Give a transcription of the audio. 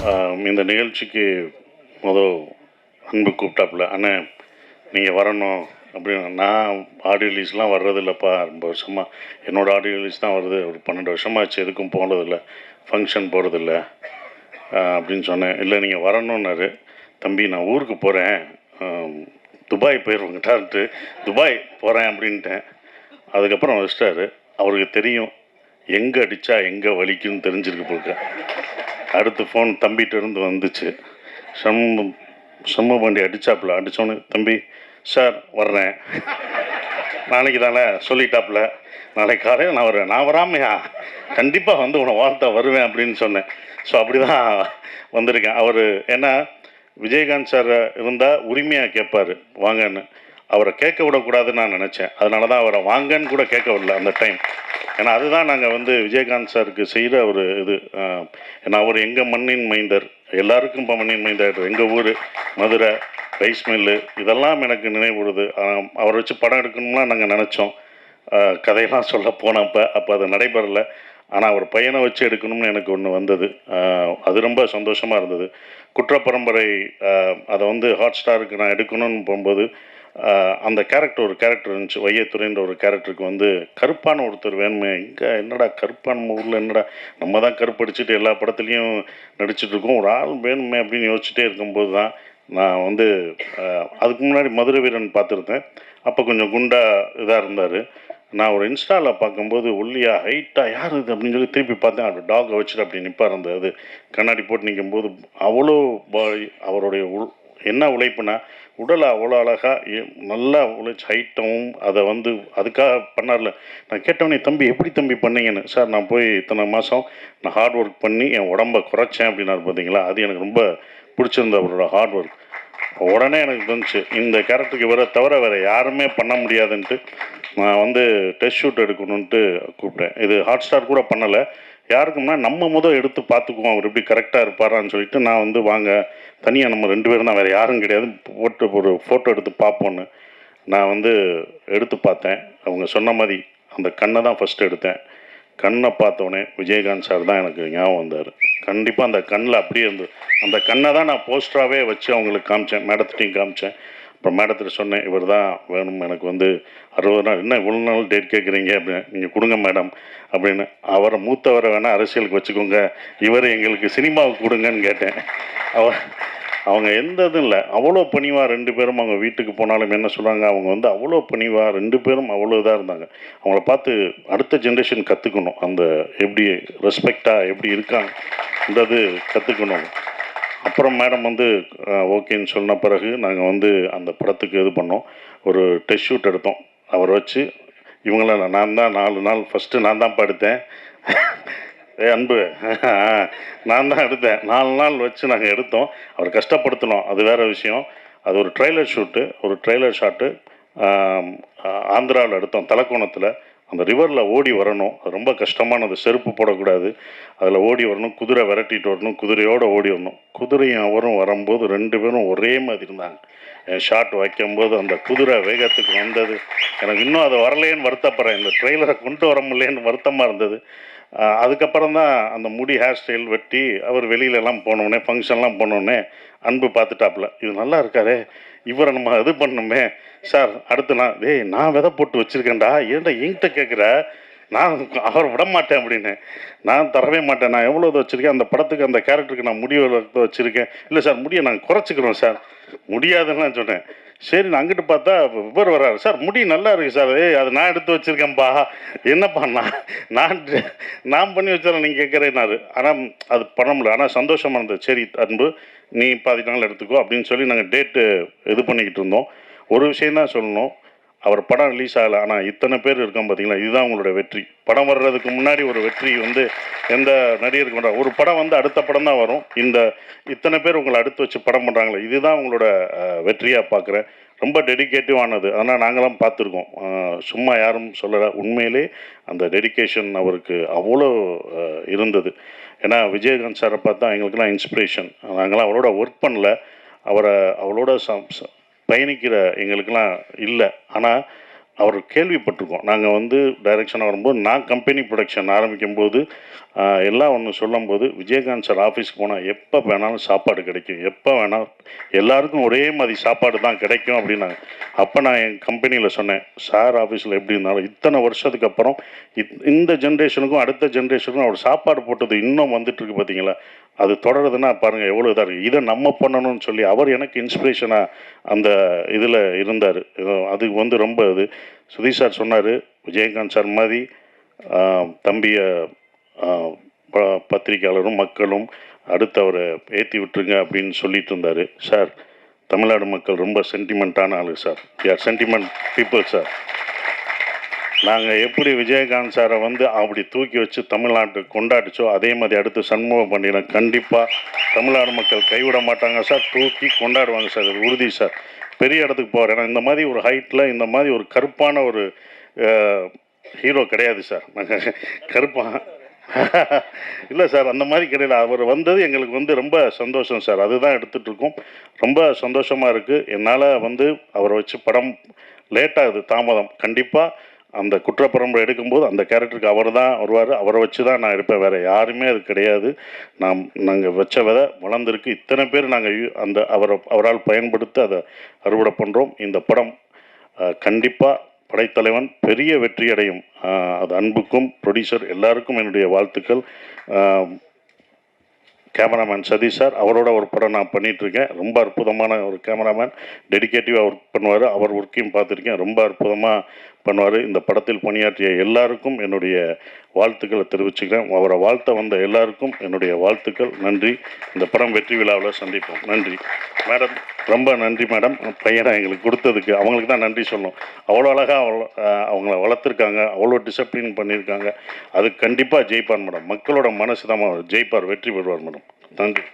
இந்த நிகழ்ச்சிக்கு மொதல் அன்பு கூப்பிட்டாப்புல அண்ணே நீங்கள் வரணும். அப்படின்னு நான் ஆடியோ ரிலீஸ்லாம் வர்றதில்லப்பா. ரொம்ப வருஷமாக என்னோடய ஆடியோ ரிலீஸ் தான் வருது. ஒரு பன்னெண்டு வருஷமாச்சு எதுக்கும் போனதில்ல. ஃபங்க்ஷன் போகிறதில்ல அப்படின்னு சொன்னேன். இல்லை நீங்கள் வரணுன்னாரு தம்பி நான் ஊருக்கு போகிறேன் துபாய் போயிடுவோங்கிட்டான்ட்டு துபாய் போகிறேன் அப்படின்ட்டேன். அதுக்கப்புறம் வச்சிட்டாரு. அவருக்கு தெரியும் எங்கே அடித்தா எங்கே வலிக்குன்னு தெரிஞ்சிருக்கு போல அடுத்து ஃபோன் தம்பிகிட்ட இருந்து வந்துச்சு. சம்ம சம்ம பாண்டி அடித்தாப்புல அடித்தோன்னு தம்பி சார் வர்றேன். நாளைக்கு தானே சொல்லிட்டாப்புல. நாளைக்கு காலையில் நான் வருவேன் நான் வராமையா? கண்டிப்பாக வந்து உன்னை வார்த்தை வருவேன் அப்படின்னு சொன்னேன். ஸோ அப்படி தான் வந்திருக்கேன். அவர் ஏன்னா விஜயகாந்த் சார் இருந்தால் உரிமையாக கேட்பார் வாங்கன்னு. அவரை கேட்க விடக்கூடாதுன்னு நான் நினச்சேன். அதனால தான் அவரை வாங்கன்னு கூட கேட்க விடல அந்த டைம் ஏன்னா அதுதான் நாங்கள் வந்து விஜயகாந்த் சாருக்கு செய்கிற ஒரு இது. ஏன்னா அவர் எங்கள் மண்ணின் மைந்தர் எல்லாருக்கும் இப்போ மண்ணின் மைந்தர் எங்கள் ஊர் மதுரை ரைஸ் மில்லு இதெல்லாம் எனக்கு நினைவுடுது அவரை வச்சு படம் எடுக்கணும்லாம் நாங்கள் நினச்சோம். கதையெல்லாம் சொல்ல போனப்போ அப்போ அது நடைபெறலை. ஆனால் அவர் பையனை வச்சு எடுக்கணும்னு எனக்கு ஒன்று வந்தது. அது ரொம்ப சந்தோஷமாக இருந்தது. குற்ற பரம்பரை அதை வந்து ஹாட் ஸ்டாருக்கு நான் எடுக்கணும்னு போகும்போது அந்த கேரக்டர் ஒரு கேரக்டர் இருந்துச்சு. வையத்துறைன்ற ஒரு கேரக்டருக்கு வந்து கருப்பான ஒருத்தர் வேணுமே. இங்கே என்னடா கருப்பான நம்ம ஊரில் என்னடா? நம்ம தான் கருப்படிச்சுட்டு எல்லா படத்துலையும் நடிச்சிட்ருக்கோம் ஒரு ஆள் வேணுமே அப்படின்னு யோசிச்சுட்டே இருக்கும்போது தான் நான் வந்து அதுக்கு முன்னாடி மதுரை வீரன் பார்த்துருந்தேன். அப்போ கொஞ்சம் குண்டா இதாக இருந்தார். நான் ஒரு இன்ஸ்டாவில் பார்க்கும்போது ஒல்லியா ஹைட்டாக யார் இது? அப்படின்னு சொல்லி திருப்பி பார்த்தேன். அவர் டாகை வச்சுட்டு அப்படி நிற்பார் அந்த அது கண்ணாடி போட்டு நிற்கும்போது அவ்வளோ அவருடைய உள் என்ன உழைப்புனா உடலை அவ்வளோ அழகாக நல்லா உழைச்சி ஹைட்டும் அதை வந்து அதுக்காக பண்ணார்ல. நான் கேட்டவனே தம்பி எப்படி தம்பி பண்ணீங்கன்னு? சார் நான் போய் இத்தனை மாதம் நான் ஹார்ட் ஒர்க் பண்ணி என் உடம்ப குறைச்சேன் அப்படின்னாரு பார்த்தீங்களா அது எனக்கு ரொம்ப பிடிச்சிருந்த அவரோட ஹார்ட் ஒர்க் உடனே எனக்கு தோணுச்சு இந்த கேரக்டருக்கு வர தவிர வேறு யாருமே பண்ண முடியாதுன்ட்டு நான் வந்து டெஸ்ட் ஷூட் எடுக்கணுன்ட்டு கூப்பிட்டேன். இது ஹாட் ஸ்டார் கூட பண்ணலை. யாருக்கும்னா நம்ம முதல் எடுத்து பார்த்துக்குவோம். அவர் எப்படி கரெக்டாக இருப்பாரான்னு சொல்லிட்டு நான் வந்து வாங்க தனியாக நம்ம ரெண்டு பேரும் தான் வேறு யாரும் கிடையாது. போட்டு ஒரு ஃபோட்டோ எடுத்து பார்ப்போன்னு நான் வந்து எடுத்து பார்த்தேன். அவங்க சொன்ன மாதிரி அந்த கண்ணை தான் ஃபஸ்ட்டு எடுத்தேன். கண்ணை பார்த்தோன்னே விஜயகாந்த் சார் தான் எனக்கு ஞாபகம் வந்தார். கண்டிப்பாக அந்த கண்ணில் அப்படியே இருந்து அந்த கண்ணை தான் நான் போஸ்டராகவே வச்சு அவங்களுக்கு காமிச்சேன் மேடத்திட்டையும் காமிச்சேன். அப்புறம் மேடத்திட்ட சொன்னேன் இவர் தான் வேணும் எனக்கு வந்து அறுபது நாள் என்ன இவ்வளோ நாள் டேட் கேட்குறீங்க அப்படின்னு நீங்கள் கொடுங்க மேடம் அப்படின்னு. அவரை மூத்தவரை வேணால் அரசியலுக்கு வச்சுக்கோங்க இவர் எங்களுக்கு சினிமாவுக்கு கொடுங்கன்னு கேட்டேன். அவர் அவங்க எந்த இதுவும் இல்லை. அவ்வளோ பணிவாக ரெண்டு பேரும் அவங்க வீட்டுக்கு போனாலும் என்ன சொல்கிறாங்க அவங்க வந்து அவ்வளோ பணிவாக ரெண்டு பேரும் அவ்வளோ இதாக இருந்தாங்க. அவங்கள பார்த்து அடுத்த ஜென்ரேஷன் கற்றுக்கணும் அந்த எப்படி ரெஸ்பெக்டாக எப்படி இருக்காங்க இந்த இது கற்றுக்கணும் அப்புறம் மேடம் வந்து ஓகேன்னு சொன்ன பிறகு நாங்கள் வந்து அந்த படத்துக்கு இது பண்ணோம். ஒரு டெஸ்ட் ஷூட் எடுத்தோம். அவரை வச்சு இவங்கள நான் தான் நாலு நாள் ஃபஸ்ட்டு நான் தான் படுத்தேன். ஏ அன்பு நான் தான் எடுத்தேன். நாலு நாள் வச்சு நாங்கள் எடுத்தோம். அவர் கஷ்டப்படுத்தினோம். அது வேறு விஷயம். அது ஒரு ட்ரெய்லர் ஷூட்டு ஒரு ட்ரெய்லர் ஷாட்டு ஆந்திராவில் எடுத்தோம் தலக்கோணத்தில். அந்த ரிவரில் ஓடி வரணும். அது ரொம்ப கஷ்டமானது. செருப்பு போடக்கூடாது. அதில் ஓடி வரணும். குதிரை விரட்டிட்டு வரணும். குதிரையோடு ஓடி வரணும். குதிரையும் அவரும் வரும்போது ரெண்டு பேரும் ஒரே மாதிரி இருந்தாங்க. என் ஷாட் வைக்கும்போது அந்த குதிரை வேகத்துக்கு வந்தது. எனக்கு இன்னும் அது வரலேன்னு வருத்தப்படுறேன். இந்த ட்ரெய்லரை கொண்டு வர முடியலேன்னு வருத்தமாக இருந்தது. அதுக்கப்புறம் தான் அந்த முடி ஹேர் ஸ்டைல் வெட்டி அவர் வெளியிலலாம் போனோடனே ஃபங்க்ஷன்லாம் போனோடனே அன்பு பார்த்துட்டாப்புல. இது நல்லா இருக்காரே இவரை நம்ம இது பண்ணணுமே. சார் அடுத்து நான் டேய் நான் விதை போட்டு வச்சுருக்கேன்டா. ஏன்டா என்கிட்ட கேட்குற நான் அவர் விட மாட்டேன் அப்படின்னு. நான் தரவே மாட்டேன். நான் எவ்வளோ இது வச்சுருக்கேன்? அந்த படத்துக்கு அந்த கேரக்டருக்கு நான் முடிவு வச்சுருக்கேன். இல்லை சார் முடியை நாங்கள் குறைச்சிக்கிறோம் சார். முடியாதுன்னு நான் சொன்னேன் சரி நான் அங்கிட்டு பார்த்தா இவர் வர்றாரு. சார் முடி நல்லா இருக்கு சார். ஏய் அது நான் எடுத்து வச்சுருக்கேன்ப்பா என்னப்பா நான் நான் நான் பண்ணி வச்சாலும் நீங்கள் கேட்குறேன்னாரு ஆனால் அது பண்ண முடியல. ஆனால் சந்தோஷமாக இருந்தது சரி அன்பு நீ பாதி நாள் எடுத்துக்கோ அப்படின்னு சொல்லி நாங்கள் டேட்டு இது பண்ணிக்கிட்டு இருந்தோம். ஒரு விஷயம் தான் சொல்லணும். அவர் படம் ரிலீஸ் ஆகலை. ஆனால் இத்தனை பேர் இருக்கோம் பார்த்தீங்களா இதுதான் உங்களோட வெற்றி. படம் வர்றதுக்கு முன்னாடி ஒரு வெற்றி வந்து எந்த நடிகருக்கு பண்ணுறா ஒரு படம் வந்து அடுத்த படம் தான் வரும். இந்த இத்தனை பேர் உங்களை அடுத்து வச்சு படம் பண்ணுறாங்களே இதுதான் உங்களோட வெற்றியாக பார்க்குறேன் ரொம்ப டெடிக்கேட்டிவானது ஆனால் நாங்களாம் பார்த்துருக்கோம். சும்மா யாரும் சொல்லலை. உண்மையிலே அந்த டெடிகேஷன் அவருக்கு அவ்வளோ இருந்தது. ஏன்னா விஜயகாந்த் சாரை பார்த்தா எங்களுக்கெல்லாம் இன்ஸ்பிரேஷன் நாங்களாம் அவரோட ஒர்க் பண்ணல. அவரை அவளோட சம் ச- பயணிக்கிற எங்களுக்கெல்லாம் இல்லை. ஆனால் அவர் கேள்விப்பட்டிருக்கோம். நாங்கள் வந்து டைரக்ஷனாக வரும்போது நான் கம்பெனி ப்ரொடக்ஷன் ஆரம்பிக்கும் போது எல்லாம் ஒன்று சொல்லும்போது விஜயகாந்த் சார் ஆஃபீஸ்க்கு போனால் எப்போ வேணாலும் சாப்பாடு கிடைக்கும். எப்போ வேணாலும் எல்லாருக்கும் ஒரே மாதிரி சாப்பாடு தான் கிடைக்கும் அப்படின்னாங்க. அப்போ நான் என் கம்பெனியில் சொன்னேன் சார் ஆஃபீஸில் எப்படி இருந்தாலும் இத்தனை வருஷத்துக்கு அப்புறம் இத்- இந்த ஜென்ரேஷனுக்கும் அடுத்த ஜென்ரேஷனுக்கும் அவர் சாப்பாடு போட்டது இன்னும் வந்துட்டுருக்கு பார்த்தீங்களா அது தொடருதுன்னா பாருங்கள் எவ்வளோ இதாக இருக்குது இதை நம்ம பண்ணணும்னு சொல்லி அவர் எனக்கு இன்ஸ்பிரேஷனாக அந்த இதில் இருந்தார். அது வந்து ரொம்ப இது. சுதீஷ் சார் சொன்னார் விஜயகாந்த் சார் மாதிரி தம்பியை ப- பத்திரிக்கையாளரும் மக்களும் அடுத்து அவரை ஏற்றி விட்டுருங்க அப்படின்னு சொல்லிட்டு இருந்தார். சார் தமிழ்நாடு மக்கள் ரொம்ப சென்டிமெண்ட்டான ஆளு சார். யார் சென்டிமெண்ட் பீப்புள் சார் நாங்கள் எப்படி விஜயகாந்த் சாரை வந்து அப்படி தூக்கி வச்சு தமிழ்நாட்டு கொண்டாடிச்சோ அதே மாதிரி அடுத்து சண்முகம் பண்டிகை கண்டிப்பாக தமிழ்நாடு மக்கள் கைவிட மாட்டாங்க சார். தூக்கி கொண்டாடுவாங்க சார். உறுதி சார். பெரிய இடத்துக்கு போகிறேன் ஏன்னா இந்த மாதிரி ஒரு ஹைட்டில் இந்த மாதிரி ஒரு கருப்பான ஒரு ஹீரோ கிடையாது சார். நாங்கள் கருப்பாக இல்லை சார் அந்த மாதிரி கிடையாது அவர் வந்தது எங்களுக்கு வந்து ரொம்ப சந்தோஷம் சார். அதுதான் எடுத்துகிட்ருக்கோம் ரொம்ப சந்தோஷமாக இருக்குது என்னால் வந்து அவரை வச்சு படம் லேட்டாகுது தாமதம். கண்டிப்பாக அந்த குற்றப்பரம்பரை எடுக்கும்போது அந்த கேரக்டருக்கு அவர் தான் வருவார். அவரை வச்சு தான் நான் இருப்பேன். வேறு யாருமே அது கிடையாது. நாம் நாங்கள் வச்ச விதை வளர்ந்துருக்கு. இத்தனை பேர் நாங்கள் அந்த அவரை அவரால் பயன்படுத்தி அதை அறுவடை பண்ணுறோம் இந்த படம் கண்டிப்பாக படைத்தலைவன் பெரிய வெற்றி அடையும் அது அன்புக்கும் ப்ரொடியூசர் எல்லாருக்கும் என்னுடைய வாழ்த்துக்கள். கேமராமேன் சதீஷ் சார் அவரோட ஒரு படம் நான் பண்ணிகிட்ருக்கேன் ரொம்ப அற்புதமான ஒரு கேமராமேன் டெடிகேட்டிவாக ஒர்க் பண்ணுவார். அவர் ஒர்க்கையும் பார்த்துருக்கேன். ரொம்ப அற்புதமாக பண்ணுவார். இந்த படத்தில் பணியாற்றிய எல்லாருக்கும் என்னுடைய வாழ்த்துக்களை தெரிவிச்சுக்கிறேன். அவரை வாழ்த்த வந்த எல்லாருக்கும் என்னுடைய வாழ்த்துக்கள். நன்றி. இந்த படம் வெற்றி விழாவில் சந்திப்போம். நன்றி. மேடம் ரொம்ப நன்றி மேடம். பையனை எங்களுக்கு கொடுத்ததுக்கு அவங்களுக்கு தான் நன்றி சொல்லணும். அவ்வளோ அழகாக அவ்வளோ அவங்கள வளர்த்துருக்காங்க. அவ்வளோ டிசிப்ளின் பண்ணியிருக்காங்க. அது கண்டிப்பாக ஜெயிப்பார் மேடம். மக்களோட மனசு தான் ஜெயிப்பார் வெற்றி பெறுவார் மேடம். நன்றி.